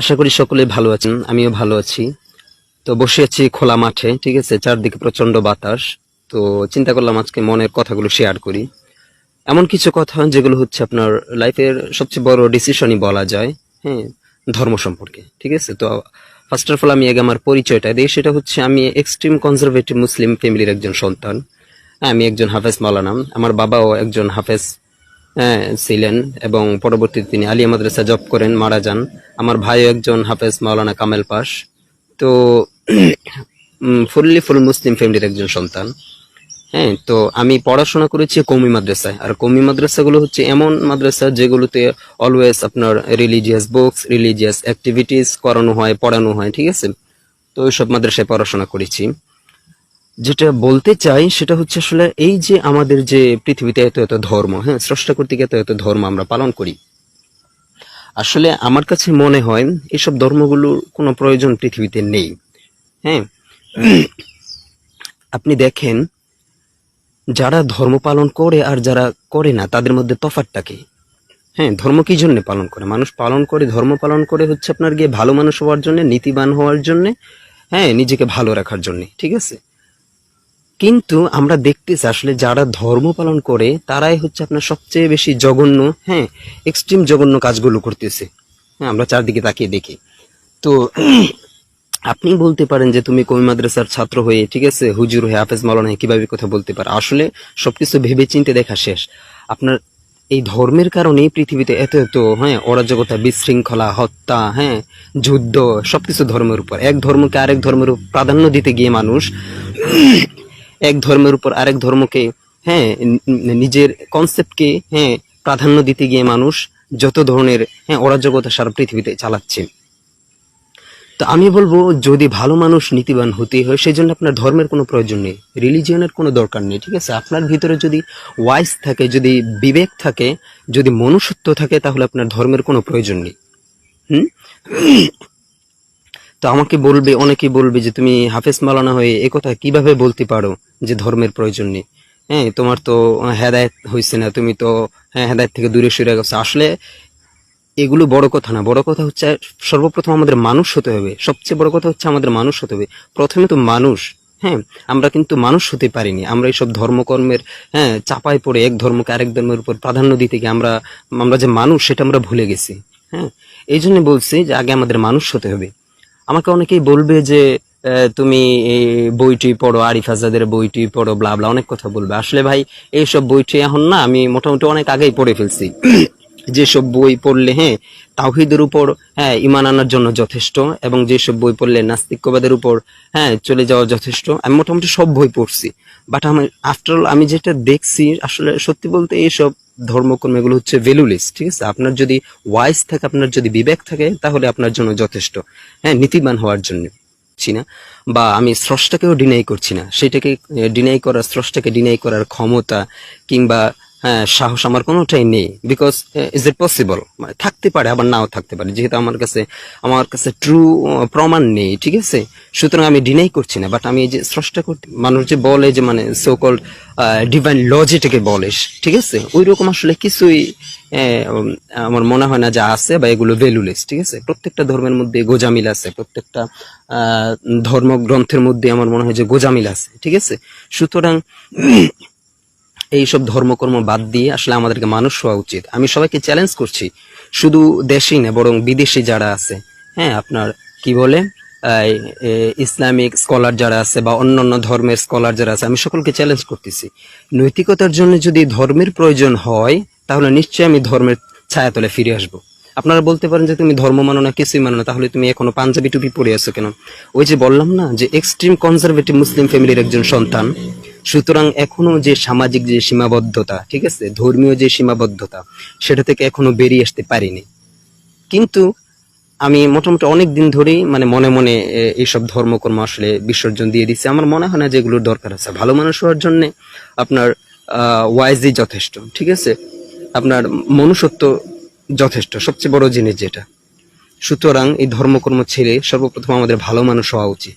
আশা করি সকলে ভালো আছেন, আমিও ভালো আছি। তো বসে আছি খোলা মাঠে, ঠিক আছে? চারদিকে প্রচণ্ড বাতাস। তো চিন্তা করলাম আজকে মনের কথাগুলো শেয়ার করি। এমন কিছু কথা যেগুলো হচ্ছে আপনার লাইফের সবচেয়ে বড় ডিসিশনই বলা যায় হ্যাঁ ধর্ম সম্পর্কে, ঠিক আছে? তো ফার্স্ট অফ অল আমি আগে আমার পরিচয়টা দিই, সেটা হচ্ছে আমি এক্সট্রিম কনজারভেটিভ মুসলিম ফ্যামিলির একজন সন্তান। আমি একজন হাফেজ মাওলানা, আমার বাবাও একজন হাফেজ ছিলেন এবং পরবর্তীতে তিনি আলিয়া মাদ্রাসা জব করেন, মারা যান। আমার ভাইও একজন হাফেজ, মাওলানা কামেল পাস। তো ফুললি ফুল মুসলিম ফ্যামিলির একজন সন্তান। হ্যাঁ তো আমি পড়াশোনা করেছি কৌমি মাদ্রাসায়। আর কৌমি মাদ্রাসাগুলো হচ্ছে এমন মাদ্রাসা যেগুলোতে অলওয়েজ আপনার রিলিজিয়াস বুকস রিলিজিয়াস অ্যাক্টিভিটিস করানো হয়, পড়ানো হয়, ঠিক আছে? তো ওইসব মাদ্রাসায় পড়াশোনা করেছি। যেটা বলতে চাই সেটা হচ্ছে আসলে এই যে আমাদের যে পৃথিবীতে এত এত ধর্ম হ্যাঁ স্রষ্টা কর্তৃক এত এত ধর্ম আমরা পালন করি। আসলে আমার কাছে মনে হয় এসব ধর্মগুলোর কোনো প্রয়োজন পৃথিবীতে নেই। হ্যাঁ আপনি দেখেন, যারা ধর্ম পালন করে আর যারা করে না, তাদের মধ্যে তফাৎটা কি হ্যাঁ ধর্ম কি জন্য পালন করে? মানুষ পালন করে, ধর্ম পালন করে হচ্ছে আপনার গিয়ে ভালো মানুষ হওয়ার জন্য, নীতিবান হওয়ার জন্য হ্যাঁ নিজেকে ভালো রাখার জন্য, ঠিক আছে? কিন্তু আমরা দেখতেছি আসলে যারা ধর্ম পালন করে, তারাই হচ্ছে আপনার সবচেয়ে বেশি জঘন্য হ্যাঁ এক্সট্রিম জঘন্য কাজগুলো করতেছে। হ্যাঁ আমরা চারদিকে তাকিয়ে দেখি। তো আপনি বলতে পারেন যে তুমি কমি মাদ্রাসার ছাত্র হয়ে, ঠিক আছে, হুজুর হয়ে, হাফেজ মাওলানা হয়ে কীভাবে কথা বলতে পারো? আসলে সবকিছু ভেবে চিন্তে দেখা শেষ। আপনার এই ধর্মের কারণে পৃথিবীতে এত এত হ্যাঁ অরাজকতা, বিশৃঙ্খলা, হত্যা হ্যাঁ যুদ্ধ, সবকিছু ধর্মের উপর। এক ধর্মকে আরেক ধর্মের প্রাধান্য দিতে গিয়ে মানুষ এক ধর্মের উপর আরেক ধর্মকে হ্যাঁ নিজের কনসেপ্টকে হ্যাঁ প্রাধান্য দিতে গিয়ে মানুষ যত ধরনের হ্যাঁ অরাজকতা সারা পৃথিবীতে চালাচ্ছে। তো আমি বলব, যদি ভালো মানুষ নীতিবান হতে হয় সেই জন্য আপনার ধর্মের কোনো প্রয়োজন নেই, রিলিজিয়নের কোনো দরকার নেই, ঠিক আছে? আপনার ভিতরে যদি ওয়াইস থাকে, যদি বিবেক থাকে, যদি মনুষ্যত্ব থাকে, তাহলে আপনার ধর্মের কোনো প্রয়োজন নেই। হুম? তো আমাকে বলবে অনেকে বলবে যে তুমি হাফেজ মালানা হয়ে এ কথা কীভাবে বলতে পারো যে ধর্মের প্রয়োজন নেই? হ্যাঁ তোমার তো হেদায়ত হয়েছে না, তুমি তো হ্যাঁ হেদায়ত থেকে দূরে সরে গেছো। আসলে এগুলো বড় কথা না, বড় কথা হচ্ছে সর্বপ্রথম আমাদের মানুষ হতে হবে। সবচেয়ে বড় কথা হচ্ছে আমাদের মানুষ হতে হবে। প্রথমে তো মানুষ হ্যাঁ আমরা কিন্তু মানুষ হতে পারিনি। আমরা এইসব ধর্মকর্মের হ্যাঁ চাপায় পড়ে এক ধর্মকে আরেক ধর্মের উপর প্রাধান্য দিতে গিয়ে আমরা আমরা যে মানুষ সেটা আমরা ভুলে গেছি। হ্যাঁ এই জন্য বলছি যে আগে আমাদের মানুষ হতে হবে। আমাকে অনেকেই বলবে যে তুমি বইটি পড়ো, আরিফ আজাদের বইটি পড়ো ব্লাবলা ব্লা অনেক কথা বলবে। আসলে ভাই, এইসব বইটি এখন না, আমি মোটামুটি অনেক আগেই পড়ে ফেলছি। যেসব বই পড়লে হ্যাঁ তাওহিদের উপর হ্যাঁ ইমান আনার জন্য যথেষ্ট এবং যেসব বই পড়লে নাস্তিক্যবাদের উপর হ্যাঁ চলে যাওয়া যথেষ্ট। আমি মোটামুটি সব বই পড়ছি। বাট আমি আফটার অল আমি যেটা দেখছি, আসলে সত্যি বলতে এইসব ধর্মকর্ম এগুলো হচ্ছে ভ্যালুলেস ঠিক আছে? আপনার যদি ওয়াইস থাকে, আপনার যদি বিবেক থাকে, তাহলে আপনার জন্য যথেষ্ট। হ্যাঁ নীতিবান হওয়ার জন্য। না? বা আমি স্রষ্টাকেও ডিনাই করছি না। সেটাকে ডিনাই করার, স্রষ্টাকে ডিনাই করার ক্ষমতা কিংবা সাহস আমার কোনোটাই নেই। বিকজ ইজ ইট পসিবল মানে থাকতে পারে, আবার নাও থাকতে পারে। যেহেতু আমার কাছে আমার কাছে ট্রু প্রমাণ নেই, ঠিক আছে? সুতরাং আমি ডিনাই করছি না বাট আমি এই যে স্রষ্টা করতে মানুষ যে বলে যে মানে সো কল্ড ডিভাইন ল যেটাকে বলে, ঠিক আছে? ওই রকম আসলে কিছুই আমার মনে হয় না যা আছে বা এগুলো ভ্যালুলেস ঠিক আছে? প্রত্যেকটা ধর্মের মধ্যে গোজামিল আছে, প্রত্যেকটা ধর্মগ্রন্থের মধ্যে আমার মনে হয় যে গোজামিল আছে, ঠিক আছে? সুতরাং এইসব ধর্মকর্ম বাদ দিয়ে আসলে আমাদেরকে মানুষ হওয়া উচিত। আমি সবাইকে চ্যালেঞ্জ করছি, শুধু দেশেই না, বরং বিদেশি যারা আছে হ্যাঁ আপনার কি বলে ইসলামিক স্কলার যারা আছে বা অন্যান্য ধর্মের স্কলার যারা আছে, আমি সকলকে চ্যালেঞ্জ করতেছি। নৈতিকতার জন্য যদি ধর্মের প্রয়োজন হয়, তাহলে নিশ্চয়ই আমি ধর্মের ছায়াতলে ফিরে আসব। আপনারা বলতে পারেন যে তুমি ধর্ম মানো না, কিছুই মানো না, তাহলে তুমি এখনও পাঞ্জাবি টুপি পরে আছো কেন? ওই যে বললাম না, যে এক্সট্রিম কনজারভেটিভ মুসলিম ফ্যামিলির একজন সন্তান সুতরাং এখনও যে সামাজিক যে সীমাবদ্ধতা, ঠিক আছে, ধর্মীয় যে সীমাবদ্ধতা, সেটা থেকে এখনও বেরিয়ে আসতে পারিনি। কিন্তু আমি মোটামুটি অনেক দিন ধরেই মানে মনে মনে এইসব ধর্মকর্ম আসলে বিসর্জন দিয়ে দিচ্ছি। আমার মনে হয় না যে এগুলোর দরকার আছে। ভালো মানুষ হওয়ার জন্য আপনার ওয়াইজই যথেষ্ট, ঠিক আছে? আপনার মনুষ্যত্ব যথেষ্ট, সবচেয়ে বড় জিনিস যেটা। সুতরাং এই ধর্মকর্ম ছেড়ে সর্বপ্রথম আমাদের ভালো মানুষ হওয়া উচিত।